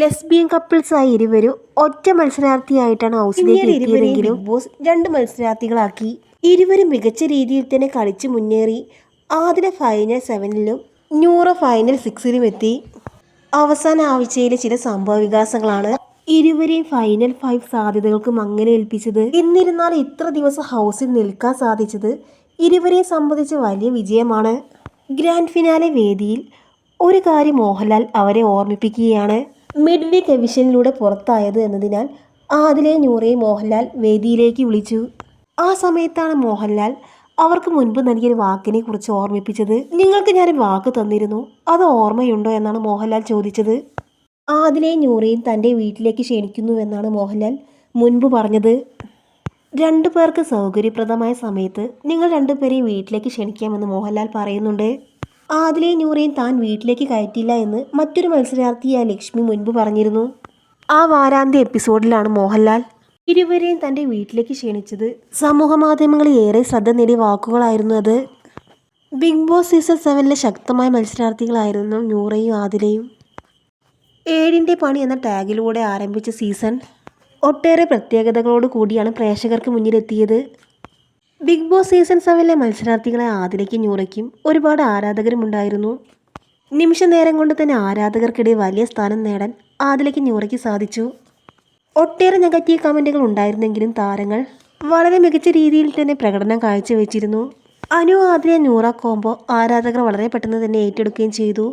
Lesbian couples ആയി ഇരുവരും ഒറ്റ മത്സരാർത്ഥിയായിട്ടാണ് ഹൗസിലേക്ക് എത്തിയതെങ്കിലും ബോസ് രണ്ട് മത്സരാർത്ഥികളാക്കി. ഇരുവരും മികച്ച രീതിയിൽ തന്നെ കളിച്ച് മുന്നേറി. ആദ്യ ഫൈനൽ സെവനിലും ന്യൂറോ ഫൈനൽ സിക്സിലും എത്തി. അവസാന ആഴ്ചയിലെ ചില സംഭവ വികാസങ്ങളാണ് ഇരുവരെയും ഫൈനൽ ഫൈവ് സാധ്യതകൾക്കും അങ്ങനെ ഏൽപ്പിച്ചത്. എന്നിരുന്നാൽ ഇത്ര ദിവസം ഹൗസിൽ നിൽക്കാൻ സാധിച്ചത് ഇരുവരെയും സംബന്ധിച്ച് വലിയ വിജയമാണ്. ഗ്രാൻഡ് ഫിനാലെ വേദിയിൽ ഒരു കാര്യം മോഹൻലാൽ അവരെ ഓർമ്മിപ്പിക്കുകയാണ്. മിഡ് വീക്ക് എവിഷനിലൂടെ പുറത്തായത് എന്നതിനാൽ ആദിലെ നൂറയെ മോഹൻലാൽ വേദിയിലേക്ക് വിളിച്ചു. ആ സമയത്താണ് മോഹൻലാൽ അവർക്ക് മുൻപ് നൽകിയൊരു വാക്കിനെ കുറിച്ച് ഓർമ്മിപ്പിച്ചത്. നിങ്ങൾക്ക് ഞാനൊരു വാക്ക് തന്നിരുന്നു. അത് ഓർമ്മയുണ്ടോ? എന്നാണ് മോഹൻലാൽ ചോദിച്ചത്. ആദിലെ നൂറയും തന്റെ വീട്ടിലേക്ക് ക്ഷണിക്കുന്നുവെന്നാണ് മോഹൻലാൽ മുൻപ് പറഞ്ഞത്. രണ്ടു പേർക്ക് സൗകര്യപ്രദമായ സമയത്ത് നിങ്ങൾ രണ്ടുപേരെയും വീട്ടിലേക്ക് ക്ഷണിക്കാമെന്ന് മോഹൻലാൽ പറയുന്നുണ്ട്. ആദിലെയും ന്യൂറയും താൻ വീട്ടിലേക്ക് കയറ്റില്ല എന്ന് മറ്റൊരു മത്സരാർത്ഥിയായ ലക്ഷ്മി മുൻപ് പറഞ്ഞിരുന്നു. ആ വാരാന്ത്യ എപ്പിസോഡിലാണ് മോഹൻലാൽ ഇരുവരെയും തന്റെ വീട്ടിലേക്ക് ക്ഷണിച്ചത്. സമൂഹ മാധ്യമങ്ങളിൽ ഏറെ ശ്രദ്ധ നേടിയ വാക്കുകളായിരുന്നു അത്. ബിഗ് ബോസ് സീസൺ സെവനിലെ ശക്തമായ മത്സരാർത്ഥികളായിരുന്നു ന്യൂറയും ആദിലയും. ഏഴിന്റെ പണി എന്ന ടാഗിലൂടെ ആരംഭിച്ച സീസൺ ഒട്ടേറെ പ്രത്യേകതകളോട് കൂടിയാണ് പ്രേക്ഷകർക്ക് മുന്നിലെത്തിയത്. ബിഗ് ബോസ് സീസൺ സെവനിലെ മത്സരാർത്ഥികളെ ആദിലയ്ക്കും ഞൂറയ്ക്കും ഒരുപാട് ആരാധകരുമുണ്ടായിരുന്നു നിമിഷ നേരം കൊണ്ട് തന്നെ ആരാധകർക്കിടയിൽ വലിയ സ്ഥാനം നേടാൻ ആദിലയ്ക്ക് ന്യൂറയ്ക്ക് സാധിച്ചു. ഒട്ടേറെ നെഗറ്റീവ് കമന്റുകൾ ഉണ്ടായിരുന്നെങ്കിലും താരങ്ങൾ വളരെ മികച്ച രീതിയിൽ തന്നെ പ്രകടനം കാഴ്ചവെച്ചിരുന്നു. അനു ആദില നൂറ കോംബോ ആരാധകർ വളരെ പെട്ടെന്ന് തന്നെ ഏറ്റെടുക്കുകയും ചെയ്തു.